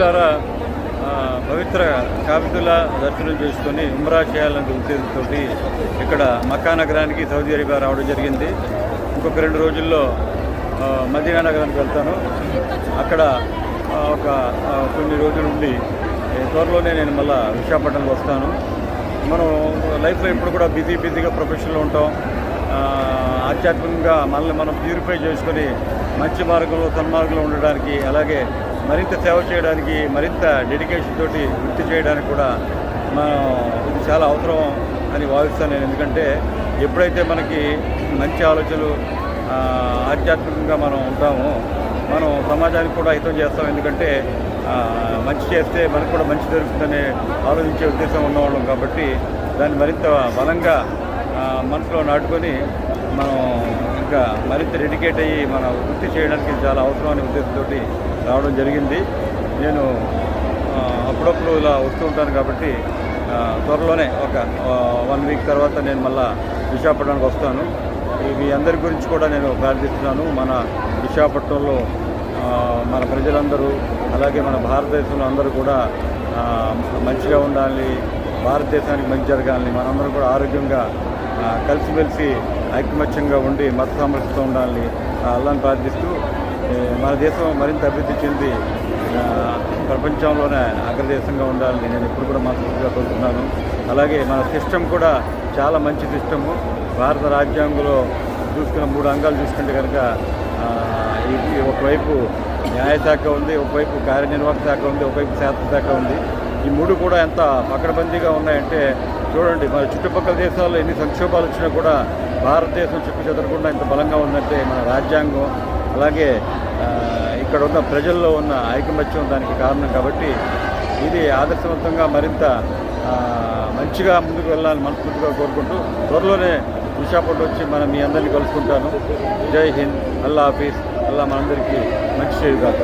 ద్వారా పవిత్ర కాబితుల్లా దర్శనం చేసుకొని ఉమ్రా చేయాలనే ఉద్దేశంతో ఇక్కడ మక్కా నగరానికి సౌదీ అరేబియా రావడం జరిగింది. ఇంకొక రెండు రోజుల్లో మదీనా నగరానికి వెళ్తాను. అక్కడ ఒక కొన్ని రోజులు ఉండి త్వరలోనే నేను మళ్ళీ విశాఖపట్నంకి వస్తాను. మనం లైఫ్లో ఇప్పుడు కూడా బిజీ బిజీగా ప్రొఫెషన్లో ఉంటాం. ఆధ్యాత్మికంగా మనల్ని మనం ప్యూరిఫై చేసుకొని మంచి మార్గంలో సన్మార్గంలో ఉండడానికి అలాగే మరింత సేవ చేయడానికి మరింత డెడికేషన్ తోటి వృత్తి చేయడానికి కూడా మనం ఇది చాలా అవసరం అని భావిస్తాను నేను. ఎందుకంటే ఎప్పుడైతే మనకి మంచి ఆలోచనలు ఆధ్యాత్మికంగా మనం ఉంటామో మనం సమాజానికి కూడా హితం చేస్తాం. ఎందుకంటే మంచి చేస్తే మనకు కూడా మంచి జరుగుతుందనే ఆలోచించే ఉద్దేశం ఉన్నవాళ్ళం కాబట్టి దాన్ని మరింత బలంగా మనసులో నాటుకొని మనం ఇంకా మరింత డెడికేట్ అయ్యి మన వృత్తి చేయడానికి చాలా అవసరం అనే ఉద్దేశంతో రావడం జరిగింది. నేను అప్పుడప్పుడు ఇలా వస్తూ ఉంటాను కాబట్టి త్వరలోనే ఒక వన్ వీక్ తర్వాత నేను మళ్ళా విశాఖపట్నానికి వస్తాను. మీ అందరి గురించి కూడా నేను ప్రార్థిస్తున్నాను. మన విశాఖపట్నంలో మన ప్రజలందరూ అలాగే మన భారతదేశంలో అందరూ కూడా మంచిగా ఉండాలి భారతదేశానికి మంచి జరగాలని మనందరం కూడా ఆరోగ్యంగా కలిసిమెలిసి ఐకమత్యంగా ఉండి మత సామరస్యంతో ఉండాలని ఆ, ప్రార్థిస్తూ మన దేశం మరింత అభివృద్ధి చెంది ప్రపంచంలోనే అగ్రదేశంగా ఉండాలని నేను ఎప్పుడు కూడా మనస్ఫూర్తిగా కోరుతున్నాను అలాగే మన సిస్టమ్ కూడా చాలా మంచి సిస్టము. భారత రాజ్యాంగంలో చూసుకున్న మూడు అంగాలు చూసుకుంటే కనుక ఇది ఒకవైపు న్యాయశాఖ ఉంది ఒకవైపు కార్యనిర్వాహక శాఖ ఉంది ఒకవైపు శాస్త్రశాఖ ఉంది. ఈ మూడు కూడా ఎంత పకడబందీగా ఉన్నాయంటే చూడండి మన చుట్టుపక్కల దేశాల్లో ఎన్ని సంక్షోభాలు వచ్చినా కూడా భారతదేశం చుట్టూ చెదరకుండా ఇంత బలంగా ఉందంటే మన రాజ్యాంగం. అలాగే ఇక్కడ ఉన్న ప్రజల్లో ఉన్న ఐకమత్యం దానికి కారణం కాబట్టి ఇది ఆదర్శవంతంగా మరింత మంచిగా ముందుకు వెళ్ళాలని మనస్ఫూర్తిగా కోరుకుంటూ త్వరలోనే విశాఖపట్నం వచ్చి మనం మీ అందరినీ కలుసుకుంటాను. జై హింద్. అల్లా హాఫీస్ అల్లా మనందరికీ మంచి చేయగాక.